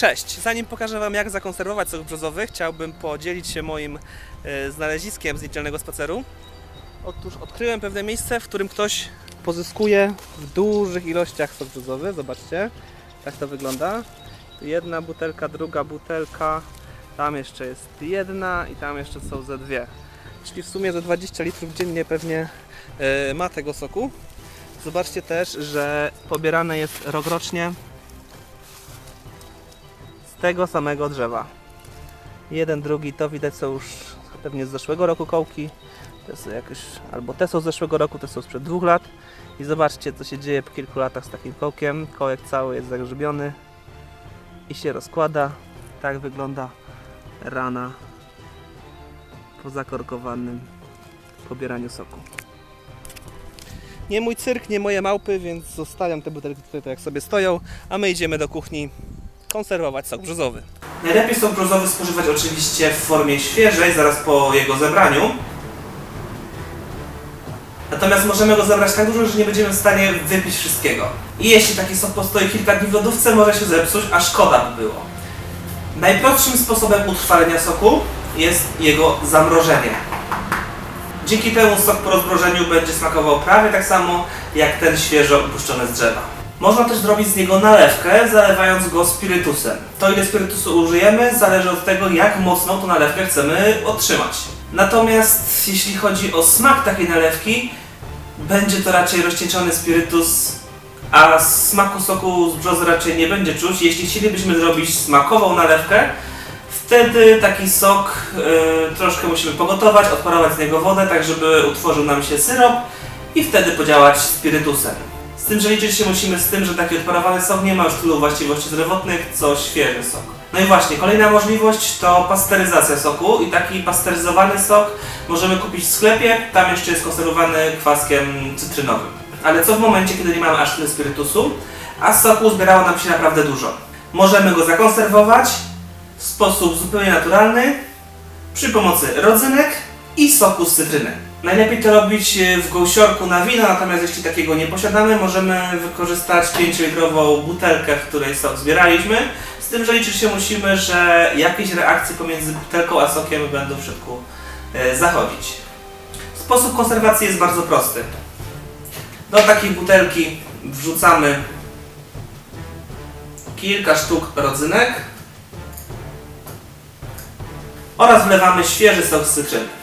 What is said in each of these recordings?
Cześć! Zanim pokażę Wam jak zakonserwować sok brzozowy, chciałbym podzielić się moim e, znaleziskiem z niedzielnego spaceru. Otóż odkryłem pewne miejsce, w którym ktoś pozyskuje w dużych ilościach sok brzozowy. Zobaczcie, tak to wygląda. Jedna butelka, druga butelka, tam jeszcze jest jedna i tam jeszcze są ze dwie. Czyli w sumie ze 20 litrów dziennie pewnie e, ma tego soku. Zobaczcie też, że pobierane jest rokrocznie tego samego drzewa. Jeden, drugi, to widać są już pewnie z zeszłego roku kołki. Te są jakieś, albo te są z zeszłego roku, te są sprzed dwóch lat. I zobaczcie, co się dzieje po kilku latach z takim kołkiem. Kołek cały jest zagrzybiony i się rozkłada. Tak wygląda rana po zakorkowanym pobieraniu soku. Nie mój cyrk, nie moje małpy, więc zostawiam te butelki tutaj tak jak sobie stoją, a my idziemy do kuchni konserwować sok brzozowy. Najlepiej sok brzozowy spożywać oczywiście w formie świeżej, zaraz po jego zebraniu. Natomiast możemy go zebrać tak dużo, że nie będziemy w stanie wypić wszystkiego. I jeśli taki sok postoi kilka dni w lodówce, może się zepsuć, a szkoda by było. Najprostszym sposobem utrwalenia soku jest jego zamrożenie. Dzięki temu sok po rozmrożeniu będzie smakował prawie tak samo jak ten świeżo opuszczony z drzewa. Można też zrobić z niego nalewkę, zalewając go spirytusem. To ile spirytusu użyjemy zależy od tego, jak mocną tą nalewkę chcemy otrzymać. Natomiast jeśli chodzi o smak takiej nalewki, będzie to raczej rozcieńczony spirytus, a smaku soku z brzozy raczej nie będzie czuć. Jeśli chcielibyśmy zrobić smakową nalewkę, wtedy taki sok y, troszkę musimy pogotować, odparować z niego wodę, tak żeby utworzył nam się syrop i wtedy podziałać spirytusem. Tym, że liczyć się musimy z tym, że taki odparowany sok nie ma już tylu właściwości zdrowotnych, co świeży sok. No i właśnie, kolejna możliwość to pasteryzacja soku i taki pasteryzowany sok możemy kupić w sklepie, tam jeszcze jest konserwowany kwaskiem cytrynowym. Ale co w momencie, kiedy nie mamy aż tyle spirytusu, a soku zbierało nam się naprawdę dużo. Możemy go zakonserwować w sposób zupełnie naturalny przy pomocy rodzynek i soku z cytryny. Najlepiej to robić e, w gąsiorku na wino, natomiast jeśli takiego nie posiadamy, możemy wykorzystać 5-litrową butelkę, w której sok zbieraliśmy. Z tym, że liczyć się musimy, że jakieś reakcje pomiędzy butelką a sokiem będą w środku e, zachodzić. Sposób konserwacji jest bardzo prosty. Do takiej butelki wrzucamy kilka sztuk rodzynek oraz wlewamy świeży sok z cytryny.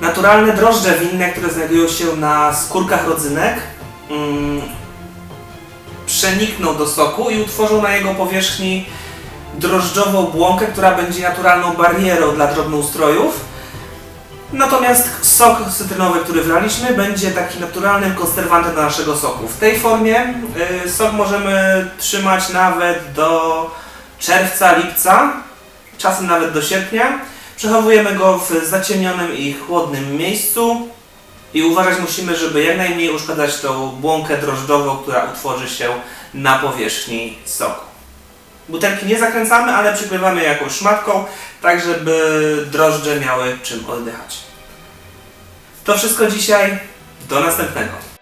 Naturalne drożdże winne, które znajdują się na skórkach rodzynek, mm, przenikną do soku i utworzą na jego powierzchni drożdżową błonkę, która będzie naturalną barierą dla drobnoustrojów. Natomiast sok cytrynowy, który wlaliśmy, będzie takim naturalnym konserwantem naszego soku. W tej formie y, sok możemy trzymać nawet do czerwca, lipca, czasem nawet do sierpnia. Przechowujemy go w zaciemnionym i chłodnym miejscu i uważać musimy, żeby jak najmniej uszkadzać tą błonkę drożdżową, która utworzy się na powierzchni soku. Butelki nie zakręcamy, ale przykrywamy jakąś szmatką, tak żeby drożdże miały czym oddychać. To wszystko dzisiaj. Do następnego.